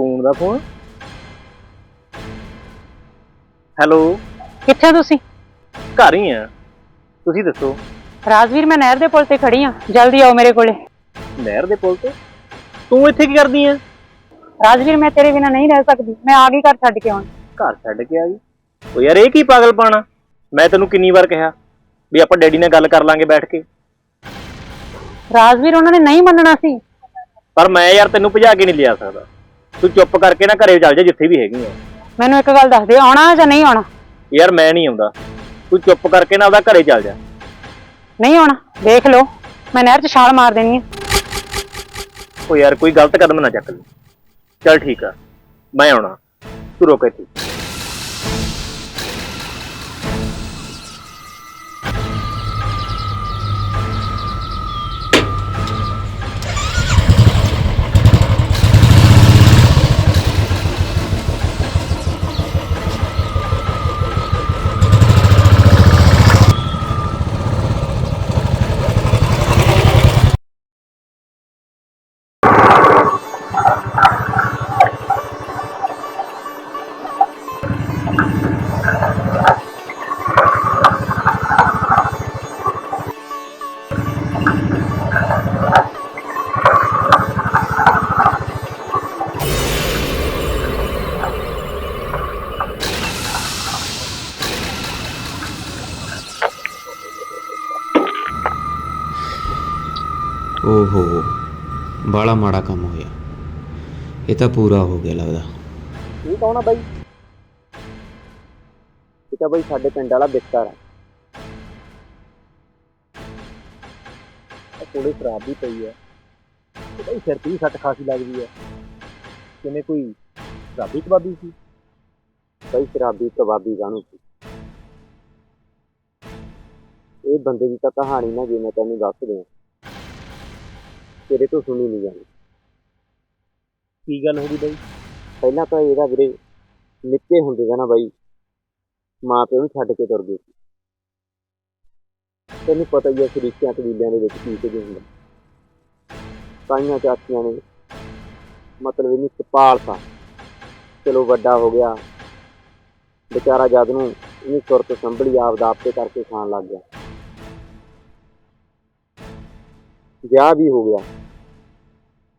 ਸਕੂਨ ਦਾ phone. Hello. ਕਿੱਥੇ ਤੁਸੀਂ? ਘਰ ਹੀ ਆ। ਤੁਸੀਂ ਦੱਸੋ। ਰਾਜਵੀਰ ਮੈਂ ਨਹਿਰ ਦੇ ਪੁਲ ਤੇ ਖੜੀ ਆ ਜਲਦੀ ਆਓ ਮੇਰੇ ਕੋਲੇ। ਨਹਿਰ ਦੇ ਪੁਲ ਤੇ? ਤੂੰ ਇੱਥੇ ਕੀ ਕਰਦੀ ਆ? ਰਾਜਵੀਰ ਮੈਂ ਤੇਰੇ ਬਿਨਾ ਨਹੀਂ ਰਹਿ ਸਕਦੀ। ਮੈਂ ਆ ਗਈ ਘਰ ਛੱਡ ਕੇ ਆਉਣ ਘਰ ਛੱਡ ਕੇ ਆ ਗਈ? ਉਹ ਯਾਰ ਇਹ ਕੀ ਪਾਗਲ ਪਾਣਾ ਮੈਂ ਤੈਨੂੰ ਕਿੰਨੀ ਵਾਰ ਕਿਹਾ ਵੀ ਆਪਾਂ ਡੈਡੀ ਨਾਲ ਗੱਲ ਕਰ ਲਾਂਗੇ ਬੈਠ ਕੇ। ਰਾਜਵੀਰ ਉਹਨਾਂ ਨੇ ਨਹੀਂ ਮੰਨਣਾ ਸੀ। ਪਰ ਮੈਂ ਯਾਰ ਤੈਨੂੰ ਭਜਾ ਕੇ ਨਹੀਂ ਲਿਆ ਸਕਦਾ। ਤੂੰ ਚੁੱਪ ਕਰਕੇ ਨਾ ਘਰੇ ਚੱਲ ਜਾ ਜਿੱਥੇ ਵੀ ਹੈਗੀ ਆ। ਮੈਨੂੰ ਇੱਕ ਗੱਲ ਦੱਸ ਦੇ ਆਉਣਾ ਜਾਂ ਨਹੀਂ ਆਉਣਾ? ਯਾਰ ਮੈਂ ਨਹੀਂ ਆਉਂਦਾ। ਤੂੰ ਚੁੱਪ ਕਰਕੇ ਨਾ ਆਪਦਾ ਘਰੇ ਚੱਲ ਜਾ। ਨਹੀਂ ਆਉਣਾ? ਦੇਖ ਲਓ ਮੈਂ ਨਹਿਰ 'ਚ ਛਾਲ ਮਾਰ ਦੇਣੀ ਹੈ ਉਹ ਯਾਰ ਕੋਈ ਗਲਤ ਕਦਮ ਨਾ ਚੱਕ ਲਈ ਚੱਲ ਠੀਕ ਆ ਮੈਂ ਆਉਣਾ। ਤੂੰ ਰੁਕ ਇੱਥੇ। ਓਹੋ ਬਾਲਾ ਮਾੜਾ ਕੰਮ ਹੋਇਆ। ਇਹ ਤਾਂ ਪੂਰਾ ਹੋ ਗਿਆ ਲੱਗਦਾ। ਇਹ ਕੌਣ ਆ ਬਾਈ? ਇਹ ਤਾਂ ਬਾਈ ਸਾਡੇ ਪਿੰਡ ਵਾਲਾ ਬਿਸਤਰ ਆ। ਕੋਲੇ ਸ਼ਰਾਬ ਵੀ ਪਈ ਹੈ ਤੇ ਬਾਈ ਸਿਰ ਤੇ ਵੀ ਸੱਟ ਖਾਸੀ ਲੱਗਦੀ ਹੈ ਕਿਵੇਂ ਕੋਈ ਸ਼ਰਾਬੀ ਕਬਾਬੀ ਸੀ? ਬਾਈ ਸ਼ਰਾਬੀ ਕਬਾਬੀ ਕਾਹਨੂੰ ਸੀ? ਇਹ ਬੰਦੇ ਦੀ ਤਾਂ ਕਹਾਣੀ ਨਾ ਜੇ ਮੈਂ ਤੈਨੂੰ ਦੱਸ ਦਿਆਂ। ਤੇਰੇ ਤੋਂ ਸੁਣੀ ਨਹੀਂ ਜਾਣੀ। ਕੀ ਗੱਲ ਹੋ ਗਈ ਬਾਈ? ਪਹਿਲਾਂ ਤਾਂ ਇਹਦਾ ਵੀਰੇ ਨਿੱਕੇ ਹੁੰਦੇ ਦਾ ਨਾ ਬਾਈ ਮਾਂ ਪਿਓ ਨੂੰ ਛੱਡ ਕੇ ਤੁਰ ਗਏ ਸੀ। ਤੈਨੂੰ ਪਤਾ ਹੀ ਹੈ ਸ਼ਰੀਕਿਆਂ ਕਬੀਲਿਆਂ ਦੇ ਵਿੱਚ ਕੀ ਕੁਝ ਹੁੰਦਾ। ਤਾਈਆਂ ਚਾਚੀਆਂ ਨੇ ਮਤਲਬ ਇਹਨੂੰ ਪਾਲਤਾ ਚਲੋ ਵੱਡਾ ਹੋ ਗਿਆ। ਵਿਚਾਰਾ ਜਦ ਨੂੰ ਇਹਨੂੰ ਸੁਰਤ ਸੰਭਲੀ ਆਪਦਾ ਆਪੇ ਕਰਕੇ ਖਾਣ ਲੱਗ ਗਿਆ। ਵਿਆਹ ਵੀ ਹੋ ਗਿਆ।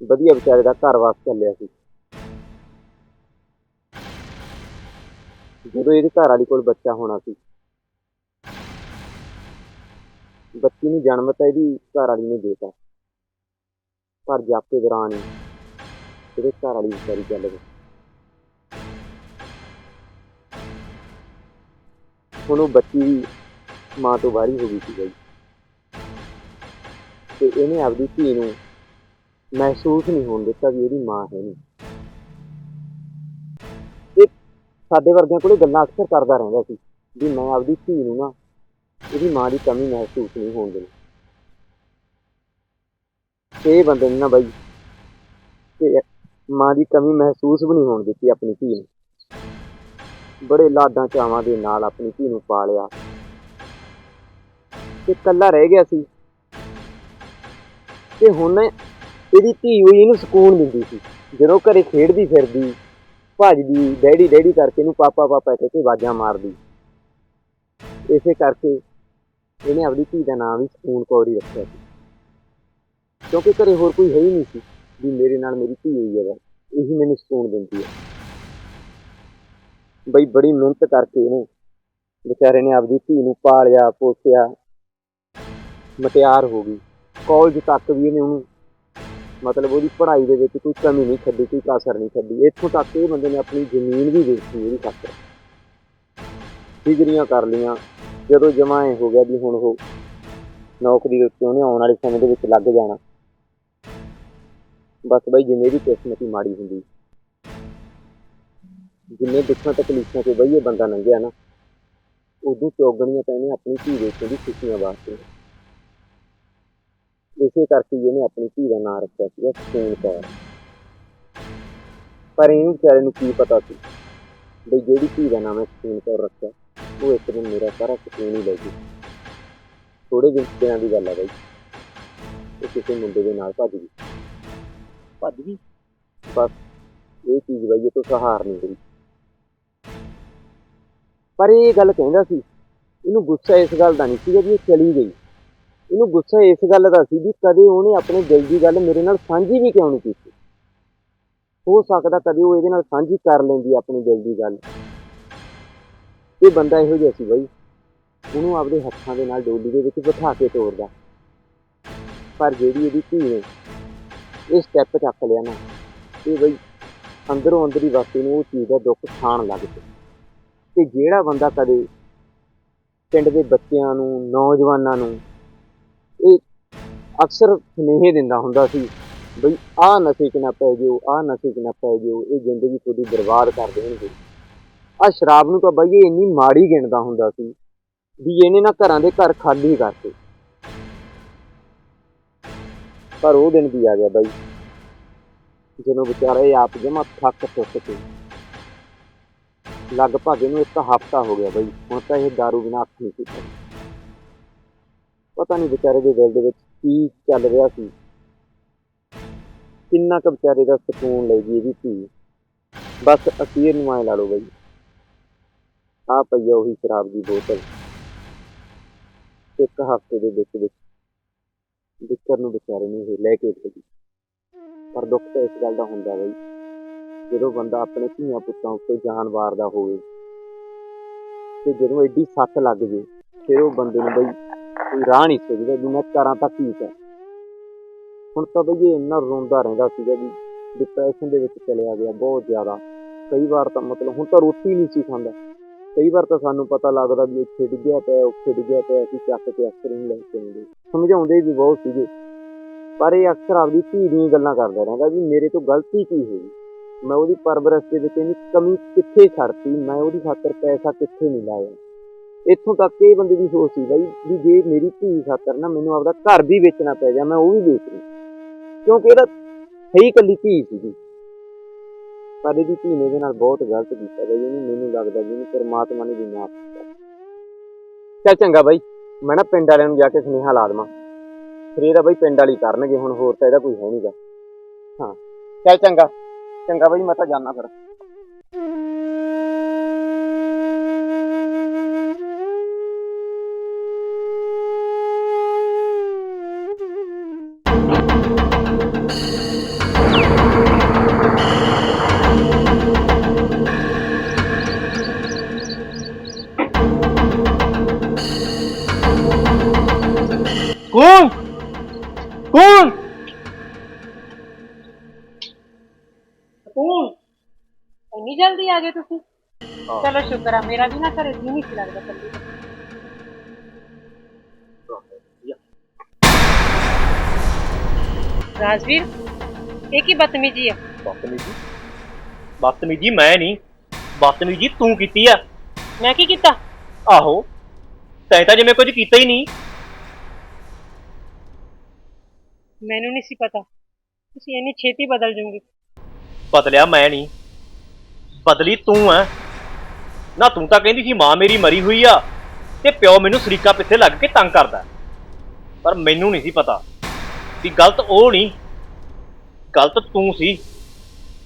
ਵਧੀਆ ਵਿਚਾਰੇ ਦਾ ਘਰ ਵਾਸ ਚੱਲਿਆ ਸੀ। ਜਦੋਂ ਇਹਦੇ ਘਰ ਵਾਲੀ ਕੋਲ ਬੱਚਾ ਹੋਣਾ ਸੀ। ਬੱਚੀ ਨੂੰ ਜਨਮ ਤਾਂ ਇਹਦੀ ਘਰ ਵਾਲੀ ਨੇ ਦੇਤਾ। ਪਰ ਜਾਪੇ ਦੌਰਾਨ ਇਹਦੇ ਘਰ ਵਾਲੀ ਵਿਚਾਰੀ ਚੱਲ ਗਈ। ਹੁਣ ਉਹ ਬੱਚੀ ਮਾਂ ਤੋਂ ਬਾਹਰੀ ਹੋ ਗਈ ਸੀ। ਗਈ ਤੇ ਇਹਨੇ ਆਪਦੀ ਧੀ ਨੂੰ ਮਹਿਸੂਸ ਨਹੀਂ ਹੋਣ ਦਿੱਤਾ ਵੀ ਇਹਦੀ ਮਾਂ ਹੈ ਨਹੀਂ। ਇਹ ਸਾਡੇ ਵਰਗਿਆਂ ਕੋਲੇ ਗੱਲਾਂ ਅਕਸਰ ਕਰਦਾ ਰਹਿੰਦਾ ਸੀ ਵੀ ਮੈਂ ਆਪਦੀ ਧੀ ਨੂੰ ਨਾ ਇਹਦੀ ਮਾਂ ਦੀ ਕਮੀ ਮਹਿਸੂਸ ਨਹੀਂ ਹੋਣ ਦੇਣੀ। ਇਹ ਬੰਦੇ ਨੇ ਨਾ ਬਾਈ ਤੇ ਮਾਂ ਦੀ ਕਮੀ ਮਹਿਸੂਸ ਵੀ ਨਹੀਂ ਹੋਣ ਦਿੱਤੀ ਆਪਣੀ ਧੀ ਨੂੰ। ਬੜੇ ਲਾਡਾਂ ਚਾਵਾਂ ਦੇ ਨਾਲ ਆਪਣੀ ਧੀ ਨੂੰ ਪਾਲਿਆ। ਤੇ ਇਕੱਲਾ ਰਹਿ ਗਿਆ ਸੀ। ਤੇ ਹੁਣ ਇਹਦੀ ਧੀ ਹੋਈ ਇਹਨੂੰ ਸਕੂਨ ਦਿੰਦੀ ਸੀ। ਜਦੋਂ ਘਰੇ ਖੇਡਦੀ ਫਿਰਦੀ, ਭੱਜਦੀ, ਡੈਡੀ ਡੈਡੀ ਕਰਕੇ ਇਹਨੂੰ ਪਾਪਾ ਪਾਪਾ ਕਹਿ ਕੇ ਆਵਾਜ਼ਾਂ ਮਾਰਦੀ। ਇਸੇ ਕਰਕੇ ਇਹਨੇ ਆਪਣੀ ਧੀ ਦਾ ਨਾਮ ਵੀ ਸਕੂਨ ਕੌਰੀ ਰੱਖਿਆ ਸੀ। ਕਿਉਂਕਿ ਘਰੇ ਹੋਰ ਕੋਈ ਹੈ ਹੀ ਨਹੀਂ ਸੀ ਵੀ ਮੇਰੇ ਨਾਲ ਮੇਰੀ ਧੀ ਹੋਈ ਹੈ। ਇਹੀ ਮੈਨੂੰ ਸਕੂਨ ਦਿੰਦੀ ਹੈ। ਬਈ ਬੜੀ ਮਿਹਨਤ ਕਰਕੇ ਇਹਨੇ ਵਿਚਾਰੇ ਨੇ ਆਪਦੀ ਧੀ ਨੂੰ ਪਾਲਿਆ, ਪੋਸਿਆ, ਮਟਿਆਰ ਹੋ ਗਈ। ਕਾਲਜ ਤੱਕ ਵੀ ਇਹਨੇ ਉਹਨੂੰ ਮਤਲਬ ਉਹਦੀ ਪੜ੍ਹਾਈ ਦੇ ਵਿੱਚ ਕੋਈ ਕਮੀ ਨਹੀਂ ਛੱਡੀ, ਕੋਈ ਕਸਰ ਨਹੀਂ ਛੱਡੀ। ਇੱਥੋਂ ਤੱਕ ਇਹ ਬੰਦੇ ਨੇ ਆਪਣੀ ਜ਼ਮੀਨ ਵੀ ਵੇਚੀ ਉਹਦੀ ਖਾਤਰ ਡਿਗਰੀਆਂ ਕਰ ਲੀਆਂ ਜਦੋਂ ਜਮਾ ਇਹ ਹੋ ਗਿਆ ਵੀ ਹੁਣ ਉਹ ਨੌਕਰੀ ਦੇ ਉੱਤੇ ਉਹਨੇ ਆਉਣ ਵਾਲੇ ਸਮੇਂ ਦੇ ਵਿੱਚ ਲੱਗ ਜਾਣਾ। ਬਸ ਬਈ, ਜਿੰਨੇ ਵੀ ਕਿਸਮਤ ਹੀ ਮਾੜੀ ਹੁੰਦੀ, ਜਿੰਨੇ ਦੁੱਖਾਂ, ਤਕਲੀਫਾਂ ਤੋਂ ਬਈ ਇਹ ਬੰਦਾ ਲੰਘਿਆ ਨਾ, ਉਦੋਂ ਚੋਗਣੀਆਂ ਤਾਂ ਆਪਣੀ ਧੀ ਵੇਚਣ ਦੀ ਖੁਸ਼ੀਆਂ ਵਾਸਤੇ ਇਸੇ ਕਰਕੇ ਹੀ ਇਹਨੇ ਆਪਣੀ ਧੀ ਦਾ ਨਾਂ ਰੱਖਿਆ ਸੀਗਾ ਸਕੂਨ ਕੌਰ। ਪਰ ਇਹਨੂੰ ਵਿਚਾਰੇ ਨੂੰ ਕੀ ਪਤਾ ਸੀ ਬਈ ਜਿਹੜੀ ਧੀ ਦਾ ਨਾਮ ਹੈ ਸਕੂਨ ਕੌਰ ਰੱਖਿਆ ਉਹ ਇੱਕ ਦਿਨ ਮੇਰਾ ਸਾਰਾ ਸਕੂਨ ਹੀ ਲੈ ਗਈ। ਥੋੜੇ ਦਿਨ ਦਿਨਾਂ ਦੀ ਗੱਲ ਹੈ ਬਈ। ਉਹ ਕਿਸੇ ਮੁੰਡੇ ਦੇ ਨਾਲ ਭੱਜ ਗਈ। ਭੱਜ ਗਈ? ਬਸ ਇਹ ਚੀਜ਼ ਬਈ ਇਹ ਤੋਂ ਸਹਾਰ ਨਹੀਂ ਗਈ ਪਰ ਇਹ ਗੱਲ ਕਹਿੰਦਾ ਸੀ ਇਹਨੂੰ ਗੁੱਸਾ ਇਸ ਗੱਲ ਦਾ ਨਹੀਂ ਸੀਗਾ ਵੀ ਇਹ ਚਲੀ ਗਈ। ਇਹਨੂੰ ਗੁੱਸਾ ਇਸ ਗੱਲ ਦਾ ਸੀ ਵੀ ਕਦੇ ਉਹਨੇ ਆਪਣੇ ਦਿਲ ਦੀ ਗੱਲ ਮੇਰੇ ਨਾਲ ਸਾਂਝੀ ਵੀ ਕਿਉਂ ਨਹੀਂ ਕੀਤੀ? ਹੋ ਸਕਦਾ ਕਦੇ ਉਹ ਇਹਦੇ ਨਾਲ ਸਾਂਝੀ ਕਰ ਲੈਂਦੀ ਆਪਣੇ ਦਿਲ ਦੀ ਗੱਲ। ਇਹ ਬੰਦਾ ਇਹੋ ਜਿਹਾ ਸੀ ਬਈ, ਉਹਨੂੰ ਆਪਦੇ ਹੱਥਾਂ ਦੇ ਨਾਲ ਡੋਲੀ ਦੇ ਵਿੱਚ ਬਿਠਾ ਕੇ ਤੋਰਦਾ। ਪਰ ਜਿਹੜੀ ਇਹਦੀ ਧੀ ਨੇ ਇਹ ਸਟੈਪ ਚੱਕ ਲਿਆ ਨਾ, ਇਹ ਬਈ ਅੰਦਰੋਂ ਅੰਦਰ ਹੀ ਵਾਸਤੇ ਨੂੰ ਉਹ ਚੀਜ਼ ਦਾ ਦੁੱਖ ਖਾਣ ਲੱਗ ਪਿਆ। ਤੇ ਜਿਹੜਾ ਬੰਦਾ ਕਦੇ ਪਿੰਡ ਦੇ ਬੱਚਿਆਂ ਨੂੰ, ਨੌਜਵਾਨਾਂ ਨੂੰ ਅਕਸਰ ਸੁਨੇਹੇ ਦਿੰਦਾ ਹੁੰਦਾ ਸੀ, ਬਈ ਆਹ ਨਸ਼ੇ 'ਚ ਨਾ ਪੈ ਜਿਓ, ਆਹ ਨਸ਼ੇ 'ਚ ਨਾ ਪੈ ਜਿਓ, ਇਹ ਜ਼ਿੰਦਗੀ ਤੁਹਾਡੀ ਬਰਬਾਦ ਕਰ ਦੇਣਗੇ। ਆਹ ਸ਼ਰਾਬ ਨੂੰ ਤਾਂ ਬਈ ਇਹ ਇੰਨੀ ਮਾੜੀ ਗਿਣਦਾ ਹੁੰਦਾ ਸੀ ਵੀ ਇਹਨੇ ਨਾ ਘਰਾਂ ਦੇ ਘਰ ਖਾਲੀ ਕਰਤੇ। ਪਰ ਉਹ ਦਿਨ ਵੀ ਆ ਗਿਆ ਬਾਈ, ਜਦੋਂ ਵਿਚਾਰਾ ਇਹ ਆਪ ਜਮਾ ਥੱਕ ਟੁੱਟ ਕੇ ਲਗਭਗ ਇਹਨੂੰ ਇੱਕ ਹਫ਼ਤਾ ਹੋ ਗਿਆ ਬਾਈ, ਹੁਣ ਤਾਂ ਇਹ दारू ਬਿਨਾਂ ਅੱਖ ਨਹੀਂ ਸੀ ਪਤਾ ਨਹੀਂ ਵਿਚਾਰੇ ਦੇ ਦਿਲ ਦੇ ਵਿੱਚ ਕੀ ਚੱਲ ਰਿਹਾ ਸੀ? ਕਿੰਨਾ ਕੁ ਵਿਚਾਰੇ ਦਾ ਸਕੂਨ ਲੈ ਗਈ ਇਹਦੀ ਧੀ। ਬਸ ਅਖੀਰ ਨੂੰ ਐ ਲਾ ਲਓ ਬਾਈ। ਆ ਪਈ ਆ ਉਹੀ ਸ਼ਰਾਬ ਦੀ ਬੋਤਲ। ਇੱਕ ਹਫ਼ਤੇ ਦੇ ਵਿੱਚ ਵਿੱਚ। ਵਿਕਰ ਨੂੰ ਵਿਚਾਰੇ ਨੂੰ ਇਹ ਲੈ ਕੇ ਚਲੀ ਪਰ ਦੁੱਖ ਤਾਂ ਇਸ ਗੱਲ ਦਾ ਹੁੰਦਾ ਬਈ, ਜਦੋਂ ਬੰਦਾ ਆਪਣੇ ਧੀਆਂ ਪੁੱਤਾਂ ਉੱਤੇ ਜਾਨ ਵਾਰਦਾ ਹੋਵੇ, ਤੇ ਜਦੋਂ ਐਡੀ ਸੱਟ ਲੱਗ ਜੇ, ਫਿਰ ਉਹ ਬੰਦੇ ਨੂੰ ਬਈ ਕੋਈ ਰਾਹ ਨਹੀਂ ਸੁਝਦਾ ਵੀ ਮੈਂ ਕਰਾਂ ਤਾਂ ਕੀ ਕਰਾਂ ਹੁਣ ਤਾਂ ਬਈ ਇਹ ਇੰਨਾ ਰੋਂਦਾ ਰਹਿੰਦਾ ਸੀਗਾ ਵੀ ਡਿਪਰੈਸ਼ਨ ਦੇ ਵਿੱਚ ਚਲਿਆ ਗਿਆ ਬਹੁਤ ਜ਼ਿਆਦਾ। ਕਈ ਵਾਰ ਤਾਂ ਮਤਲਬ ਹੁਣ ਤਾਂ ਰੋਟੀ ਨਹੀਂ ਸੀ ਖਾਂਦਾ। ਕਈ ਵਾਰ ਤਾਂ ਸਾਨੂੰ ਪਤਾ ਲੱਗਦਾ ਵੀ ਇੱਥੇ ਡਿੱਗਿਆ ਪਿਆ, ਉੱਥੇ ਡਿੱਗਿਆ ਪਿਆ, ਅਸੀਂ ਚੱਕ ਕੇ ਅਕਸਰ ਨੂੰ ਲੈ ਕੇ ਆਉਂਦੇ। ਸਮਝਾਉਂਦੇ ਵੀ ਬਹੁਤ ਸੀਗੇ। ਪਰ ਇਹ ਅਕਸਰ ਆਪਦੀ ਧੀ ਦੀਆਂ ਗੱਲਾਂ ਕਰਦਾ ਰਹਿੰਦਾ ਵੀ ਮੇਰੇ ਤੋਂ ਗਲਤੀ ਕੀ ਹੋਈ? ਮੈਂ ਉਹਦੀ ਪਰਵਰਿਸ਼ ਦੇ ਵਿੱਚ ਇਹਨੀ ਕਮੀ ਕਿੱਥੇ ਛੱਡਤੀ? ਮੈਂ ਉਹਦੀ ਖਾਤਰ ਪੈਸਾ ਕਿੱਥੇ ਨਹੀਂ ਲਾਇਆ ਇੱਥੋਂ ਤੱਕ ਇਹ ਬੰਦੇ ਦੀ ਸੋਚ ਸੀ ਬਾਈ ਵੀ ਜੇ ਮੇਰੀ ਧੀ ਖਾਤਰ ਨਾ ਮੈਨੂੰ ਆਪਦਾ ਘਰ ਵੀ ਵੇਚਣਾ ਪੈ ਗਿਆ, ਮੈਂ ਉਹ ਵੀ ਵੇਚ ਲੂੰ ਕਿਉਂਕਿ ਇਹਦਾ ਸਹੀ ਕੱਲੀ ਧੀ ਸੀਗੀ। ਪਰ ਇਹਦੀ ਧੀ ਨੇ ਇਹਦੇ ਨਾਲ ਬਹੁਤ ਗਲਤ ਕੀਤਾ ਬਈ, ਇਹਨੂੰ ਮੈਨੂੰ ਲੱਗਦਾ ਵੀ ਪਰਮਾਤਮਾ ਨੇ ਵੀ ਮਾਫ ਕੀਤਾ। ਚੱਲ ਚੰਗਾ ਬਾਈ, ਮੈਂ ਨਾ ਪਿੰਡ ਵਾਲਿਆਂ ਨੂੰ ਜਾ ਕੇ ਸੁਨੇਹਾ ਲਾ ਦੇਵਾਂ। ਫਿਰ ਇਹਦਾ ਬਾਈ ਪਿੰਡ ਵਾਲੀ ਕਰਨਗੇ, ਹੁਣ ਹੋਰ ਤਾਂ ਇਹਦਾ ਕੋਈ ਹੈ ਨਹੀਂਗਾ ਹਾਂ, ਚੱਲ ਚੰਗਾ। ਚੰਗਾ ਬਾਈ, ਮੈਂ ਤਾਂ ਜਾਣਾ ਫਿਰ। ਤੁਸੀਂ? ਚਲੋ ਸ਼ੁਕਰ ਆ ਮੇਰਾ ਵੀ ਨਾ ਘਰੇ ਜੀ ਨਹੀਂ ਸੀ ਲੱਗਦਾ ਕੱਲੀ। ਰਾਜਵੀਰ ਇਹ ਕੀ ਬਦਤਮੀਜੀ ਆ? ਬਦਤਮੀਜੀ? ਬਦਤਮੀਜੀ ਮੈਂ ਨਹੀਂ। ਬਦਤਮੀਜੀ ਤੂੰ ਕੀਤੀ ਆ। ਮੈਂ ਕੀ ਕੀਤਾ? ਆਹੋ। ਤੈਂ ਤਾਂ ਜਿਵੇਂ ਕੁਝ ਕੀਤਾ ਹੀ ਨਹੀਂ। ਮੈਨੂੰ ਨਹੀਂ ਸੀ ਪਤਾ। ਤੁਸੀਂ ਇੰਨੀ ਛੇਤੀ ਬਦਲ ਜਾਓਗੇ। ਬਦਲਿਆ ਮੈਂ ਨਹੀਂ। ਬਦਲੀ ਤੂੰ ਆ ਨਾ ਤੂੰ ਤਾਂ ਕਹਿੰਦੀ ਸੀ ਮਾਂ ਮੇਰੀ ਮਰੀ ਹੋਈ ਆ ਤੇ ਪਿਓ ਮੈਨੂੰ ਸਰੀਕਾ ਪਿੱਛੇ ਲੱਗ ਕੇ ਤੰਗ ਕਰਦਾ। ਪਰ ਮੈਨੂੰ ਨਹੀਂ ਸੀ ਪਤਾ ਵੀ ਗਲਤ ਉਹ ਨਹੀਂ ਗਲਤ ਤੂੰ ਸੀ।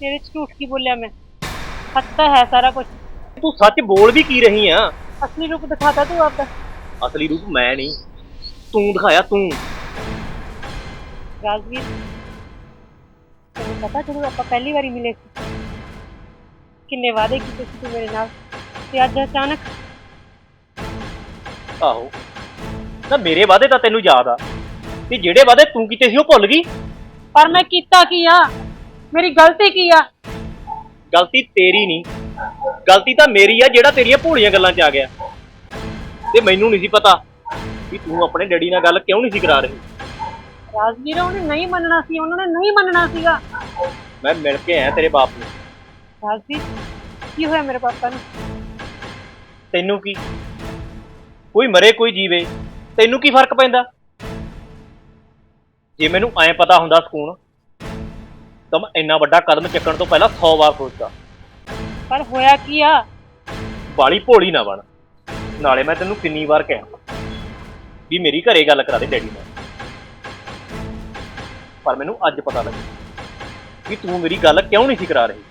ਤੇਰੇ ਚ ਝੂਠ ਕੀ ਬੋਲਿਆ ਮੈਂ? ਸੱਚ ਤਾਂ ਹੈ ਸਾਰਾ ਕੁਝ ਤੂੰ ਸੱਚ ਬੋਲ ਵੀ ਕੀ ਰਹੀ ਆ? ਅਸਲੀ ਰੂਪ ਦਿਖਾਤਾ ਤੂੰ ਆਪਦਾ। ਅਸਲੀ ਰੂਪ ਮੈਂ ਨਹੀਂ। ਤੂੰ ਦਿਖਾਇਆ ਤੂੰ। ਰਾਜਵੀਰ ਤੈਨੂੰ ਪਤਾ ਜਦੋਂ ਆਪਾਂ ਪਹਿਲੀ ਵਾਰੀ ਮਿਲੇ ਸੀ ਕਿੰਨੇ ਵਾਅਦੇ ਕੀਤੇ ਸੀ ਤੂੰ ਮੇਰੇ ਨਾਲ? ਤੇ ਅੱਜ ਅਚਾਨਕ ਆਹੋ। ਨਾ ਮੇਰੇ ਵਾਅਦੇ ਤਾਂ ਤੈਨੂੰ ਯਾਦ ਆ। ਤੇ ਜਿਹੜੇ ਵਾਅਦੇ ਤੂੰ ਕੀਤੇ ਸੀ ਉਹ ਭੁੱਲ ਗਈ? ਪਰ ਮੈਂ ਕੀਤਾ ਕੀ ਆ? ਮੇਰੀ ਗਲਤੀ ਕੀ ਆ? ਗਲਤੀ ਤੇਰੀ ਨਹੀਂ। ਗਲਤੀ ਤਾਂ ਮੇਰੀ ਆ ਜਿਹੜਾ ਤੇਰੀਆਂ ਭੋਲੀਆਂ ਗੱਲਾਂ 'ਚ ਆ ਗਿਆ। ਤੇ ਮੈਨੂੰ ਨਹੀਂ ਸੀ ਪਤਾ ਵੀ ਤੂੰ ਆਪਣੇ ਡੈਡੀ ਨਾਲ ਗੱਲ ਕਿਉਂ ਨਹੀਂ ਸੀ ਕਰਾ ਰਹੀ। ਰਾਜਵੀਰ ਉਹਨੇ ਨਹੀਂ ਮੰਨਣਾ ਸੀ ਉਹਨਾਂ ਨੇ ਨਹੀਂ ਮੰਨਣਾ ਸੀਗਾ। ਮੈਂ ਮਿਲ ਕੇ ਆਇਆ ਤੇਰੇ ਬਾਪ ਨੂੰ। ਰਾਜਵੀਰ ਕੀ ਹੋਇਆ ਮੇਰੇ ਪਾਪਾ ਨੂੰ? ਤੈਨੂੰ ਕੀ? ਕੋਈ ਮਰੇ ਕੋਈ ਜੀਵੇ ਤੈਨੂੰ ਕੀ ਫ਼ਰਕ ਪੈਂਦਾ? ਜੇ ਮੈਨੂੰ ਐਂ ਪਤਾ ਹੁੰਦਾ ਸਕੂਨ ਤਾਂ ਮੈਂ ਇੰਨਾ ਵੱਡਾ ਕਦਮ ਚੱਕਣ ਤੋਂ ਪਹਿਲਾਂ 100 ਵਾਰ ਸੋਚਦਾ। ਪਰ ਹੋਇਆ ਕੀ ਆ? ਬਾਲੀ ਭੋਲੀ ਨਾ ਬਣ। ਨਾਲੇ ਮੈਂ ਤੈਨੂੰ ਕਿੰਨੀ ਵਾਰ ਕਿਹਾ ਵੀ ਮੇਰੀ ਘਰੇ ਗੱਲ ਕਰਾ ਦੇ ਡੈਡੀ ਨਾਲ। ਪਰ ਮੈਨੂੰ ਅੱਜ ਪਤਾ ਲੱਗਾ ਕਿ ਤੂੰ ਮੇਰੀ ਗੱਲ ਕਿਉਂ ਨਹੀਂ ਸੀ ਕਰਾ ਰਹੀ?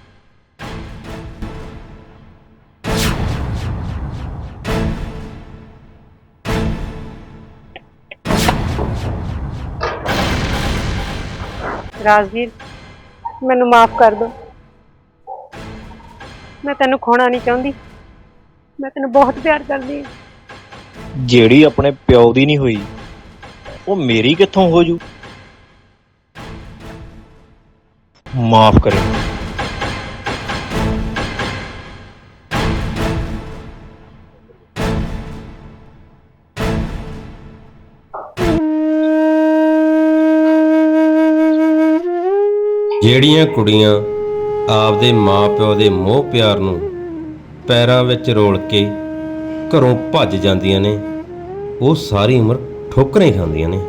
ਰਾਜਵੀਰ ਮੈਨੂੰ ਮਾਫ ਕਰ ਦੋ। ਮੈਂ ਤੈਨੂੰ ਖੋਣਾ ਨਹੀਂ ਚਾਹੁੰਦੀ। ਮੈਂ ਤੈਨੂੰ ਬਹੁਤ ਪਿਆਰ ਕਰਦੀ ਹਾਂ। ਜਿਹੜੀ ਆਪਣੇ ਪਿਓ ਦੀ ਨਹੀਂ ਹੋਈ, ਉਹ ਮੇਰੀ ਕਿੱਥੋਂ ਹੋ ਜੂ? ਮਾਫ ਕਰੇ ਜਿਹੜੀਆਂ ਕੁੜੀਆਂ ਆਪਦੇ ਮਾਪਿਓ ਦੇ ਮੋਹ ਪਿਆਰ ਨੂੰ ਪੈਰਾਂ ਵਿੱਚ ਰੋਲ ਕੇ ਘਰੋਂ ਭੱਜ ਜਾਂਦੀਆਂ ਨੇ, ਉਹ ਸਾਰੀ ਉਮਰ ਠੋਕਰਾਂ ਹੀ ਖਾਂਦੀਆਂ ਨੇ।